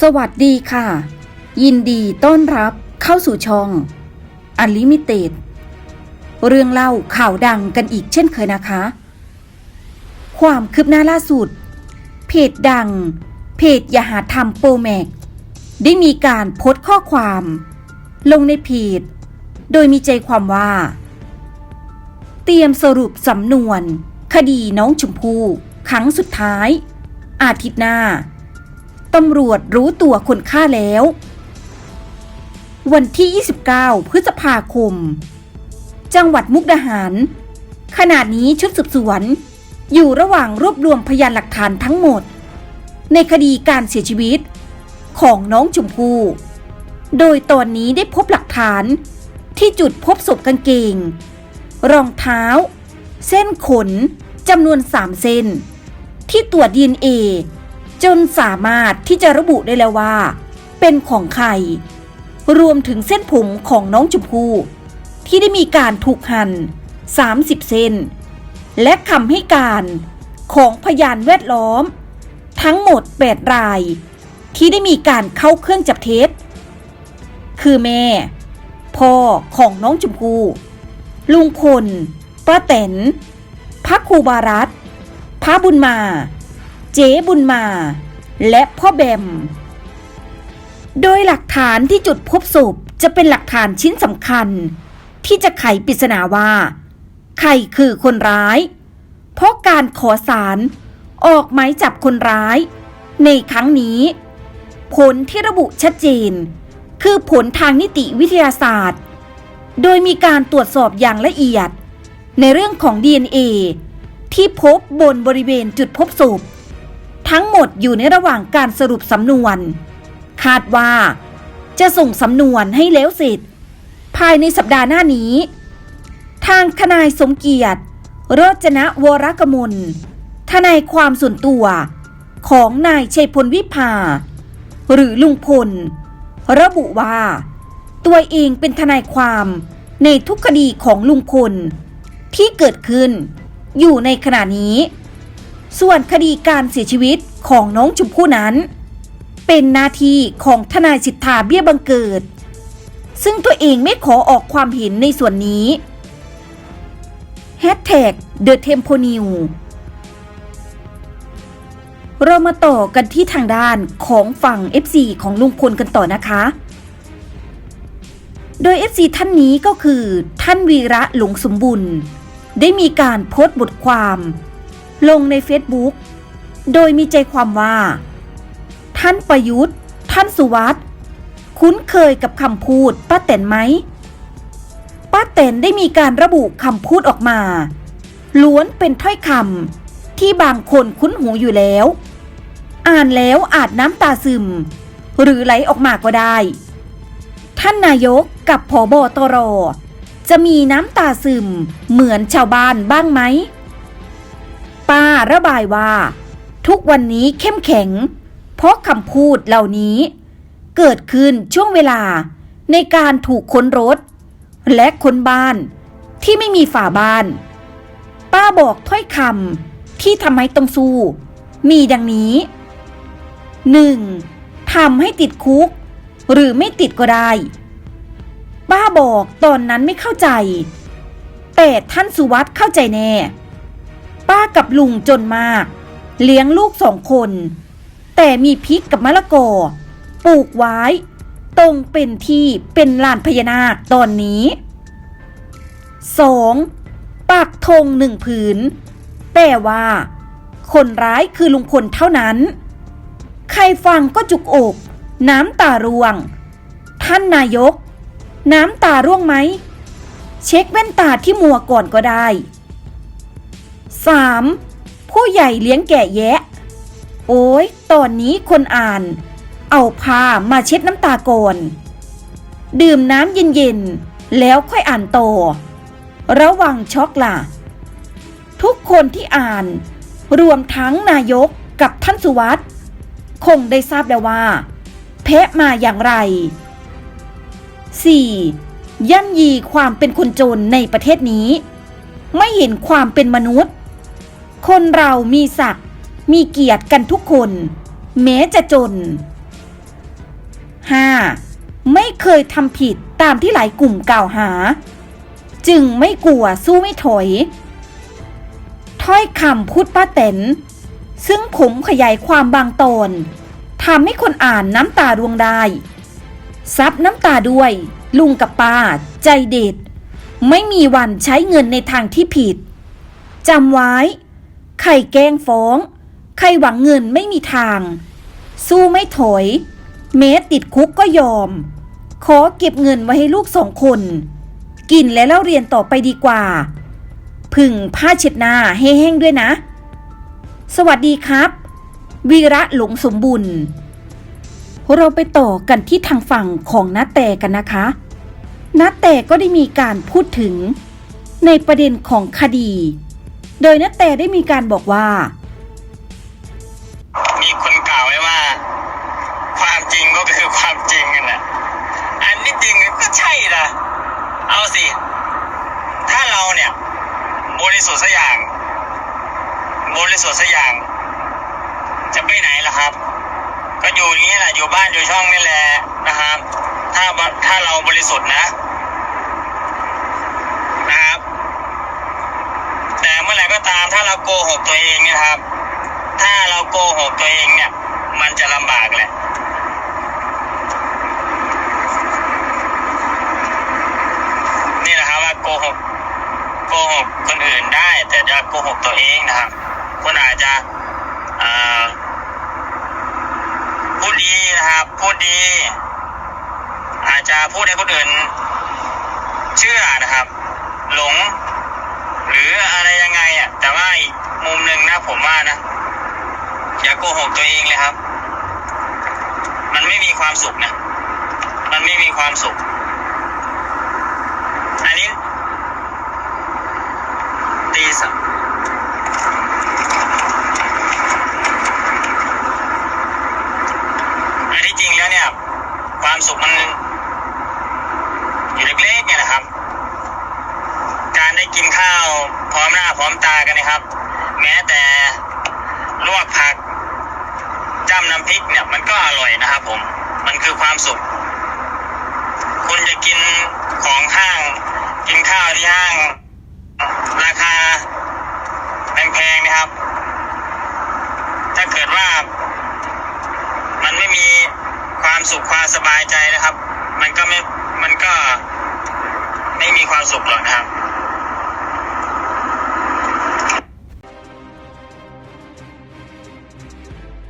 สวัสดีค่ะ ยินดีต้อนรับเข้าสู่ช่อง Unlimited เรื่องเล่าข่าวดังกันอีกเช่นเคยนะคะ ความคืบหน้าล่าสุด เพจดัง เพจยาหาธรรมโปรแมก ได้มีการโพสต์ข้อความ ลงในเพจโดยมีใจความว่า เตรียมสรุปสำนวน คดีน้องชมพู่ครั้งสุดท้าย อาทิตย์หน้า ตำรวจรู้ตัวคนฆ่าแล้ว วันที่ 29 พฤษภาคม จังหวัดมุกดาหาร ขณะนี้ชุดสืบสวน อยู่ระหว่างรวบรวมพยานหลักฐานทั้งหมด ในคดีการเสียชีวิตของน้องชมพู่ โดยตอนนี้ได้พบหลักฐานที่จุดพบศพกางเกง รองเท้า เส้นขนจำนวน3เส้น ที่ตรวจ DNA จนสามารถที่จะระบุได้แล้วว่า เป็นของใคร รวมถึงเส้นผมของน้องชมพู่ที่ได้มีการถูกหั่น30เส้นและคำให้การของพยานแวดล้อม ทั้งหมด 8 ราย ที่ได้มีการเข้าเครื่องจับเท็จ คือแม่ พ่อของน้องชมพู่ลุงพลป้าแตนพระครูบารัตพระบุญมา เจ๊บุญมา และพ่อแบม โดยหลักฐานที่จุดพบศพจะเป็นหลักฐานชิ้นสำคัญ ที่จะไขปริศนาว่า ใครคือคนร้าย เพราะการขอสารออกหมายจับคนร้าย ในครั้งนี้ ผลที่ระบุชัดเจน คือผลทางนิติวิทยาศาสตร์ โดยมีการตรวจสอบอย่างละเอียด ในเรื่องของ DNA ที่พบบนบริเวณจุดพบศพ ทั้งหมดอยู่ในระหว่างการสรุปสำนวน คาดว่า จะส่งสำนวนให้แล้วเสร็จ ภายในสัปดาห์หน้านี้ ทางทนายสมเกียรติโรจนะวรกมลทนายความส่วนตัวของนายชัยพลวิภา หรือลุงพล ระบุว่า ตัวเองเป็นทนายความในทุกคดีของลุงพล ที่เกิดขึ้นอยู่ในขณะนี้ ส่วนคดีการเสียชีวิตของน้องชมพู่นั้น เป็นหน้าที่ของทนายสิทธาเบี้ยบังเกิด ซึ่งตัวเองไม่ขอออกความเห็นในส่วนนี้ Hashtag The Tempo New เรามาต่อกันที่ทางด้านของฝั่ง FC ของลุงพลกันต่อนะคะ โดย FC ท่านนี้ก็คือท่านวีระหลงสมบุญ ได้มีการโพสต์บทความ ลงใน Facebook โดยมีใจความว่า ท่านประยุทธ์ ท่านสุวัสด์คุ้นเคยกับคำพูดป้าแตนไหมป้าแตนได้มีการระบุคำพูดออกมา ล้วนเป็นถ้อยคำที่บางคนคุ้นหูอยู่แล้ว อ่านแล้วอาจน้ำตาซึม หรือไหลออกมาก็ได้ ท่านนายกกับผอบอตรจะมีน้ำตาซึมเหมือนชาวบ้านบ้างไหม ป้าระบายว่า ทุกวันนี้เข้มแข็ง เพราะคำพูดเหล่านี้ เกิดขึ้นช่วงเวลาในการถูกค้นรถ และค้นบ้านที่ไม่มีฝาบ้าน ป้าบอกถ้อยคำที่ทำให้ต้องสู้ มีดังนี้ 1. ทำให้ติดคุก หรือไม่ติดก็ได้ ป้าบอกตอนนั้นไม่เข้าใจ แต่ท่านสุวัสด์เข้าใจแน่ ป้ากับลุงจนมาก เลี้ยงลูกสองคน แต่มีพริกกับมะละกอปลูกไว้ ตรงเป็นที่เป็นลานพญานาคตอนนี้ 2. ปักธงหนึ่งผืน แต่ว่า คนร้ายคือลุงพลเท่านั้น ใครฟังก็จุกอก น้ำตาร่วง ท่านนายก น้ำตาร่วงไหม เช็คแว่นตาที่มัวก่อนก็ได้ 3. ผู้ใหญ่เลี้ยงแก่แยะ โอ้ย ตอนนี้คนอ่าน เอาผ้ามาเช็ดน้ำตาก่อนดื่มน้ำเย็นๆ แล้วค่อยอ่านต่อระวังช็อกล่ะ ทุกคนที่อ่าน รวมทั้งนายกกับท่านสุวัสด์คงได้ทราบแล้วว่า แพะมาอย่างไร 4. ย่ำยีความเป็นคนจนในประเทศนี้ ไม่เห็นความเป็นมนุษย์ คนเรามีศักดิ์มีเกียรติกันทุกคน แม้จะจน 5. ไม่เคยทำผิดตามที่หลายกลุ่มกล่าวหา จึงไม่กลัวสู้ไม่ถอย ถ้อยคำพูดป้าเต็นซึ่งผมขยายความบางตอนทำให้คนอ่านน้ำตาดวงได้ ซับน้ำตาด้วย ลุงกับป้า ใจเด็ด ไม่มีวันใช้เงินในทางที่ผิดจำไว้ ใครแกล้งฟ้อง ใครหวังเงินไม่มีทาง สู้ไม่ถอยแม้ติดคุกก็ยอม ขอเก็บเงินไว้ให้ลูกสองคน กินและเล่าเรียนต่อไปดีกว่า พึ่งผ้าเช็ดหน้าให้แห้งด้วยนะ สวัสดีครับ วีระหลงสมบุญเราไปต่อกันที่ทางฝั่งของนาแต่กันนะคะนาแต่ก็ได้มีการพูดถึง ในประเด็นของคดี โดยนาแต่ได้มีการบอกว่า มีคนกล่าวไว้ว่า ความจริงก็คือความจริงกันนะอันนี้จริงก็ใช่นะเอาสิ ถ้าเราเนี่ย บริสุทธิ์สักอย่าง บริสุทธิ์สักอย่าง จะไปไหนล่ะครับ ก็อยู่อย่างนี้แหละอยู่บ้านอยู่ช่องนี่แหละนะครับ ถ้าถ้าเราบริสุทธิ์นะนะครับ แต่เมื่อไหร่ ก็ตามถ้าเราโกหกตัวเองเนะครับ ถ้าเราโกหกตัวเองเนี่ย มันจะลำบากแหละนี่นะครับว่าโกหกโกหกคนอื่นได้ แต่จะโกหกตัวเองนะครับคนอาจจะพูดดีนะครับพูดดี อาจจะพูดให้คนอื่น เชื่อนะครับ หลง หรืออะไรยังไงอะ แต่ว่าอีกมุมหนึ่งนะผมว่านะ อย่าโกหกตัวเองเลยครับ มันไม่มีความสุขนะ มันไม่มีความสุข อันนี้ ตีสักอันที่จริงแล้วเนี่ย ความสุขมัน อยู่เล็กๆเนี่ยนะครับ การได้กินข้าวพร้อม หน้าพร้อมตากันนะครับ แม้แต่ลวกผักจ้ำน้ำพริกเนี่ยมันก็อร่อยนะครับผม มันคือความสุข คุณจะกินของห้าง กินข้าวที่ห้าง ราคาแพงๆนะครับ ถ้าเกิดว่า มันไม่มีความสุขความสบายใจนะครับ มันก็ไม่ มันก็ไม่มีความสุขหรอกนะครับ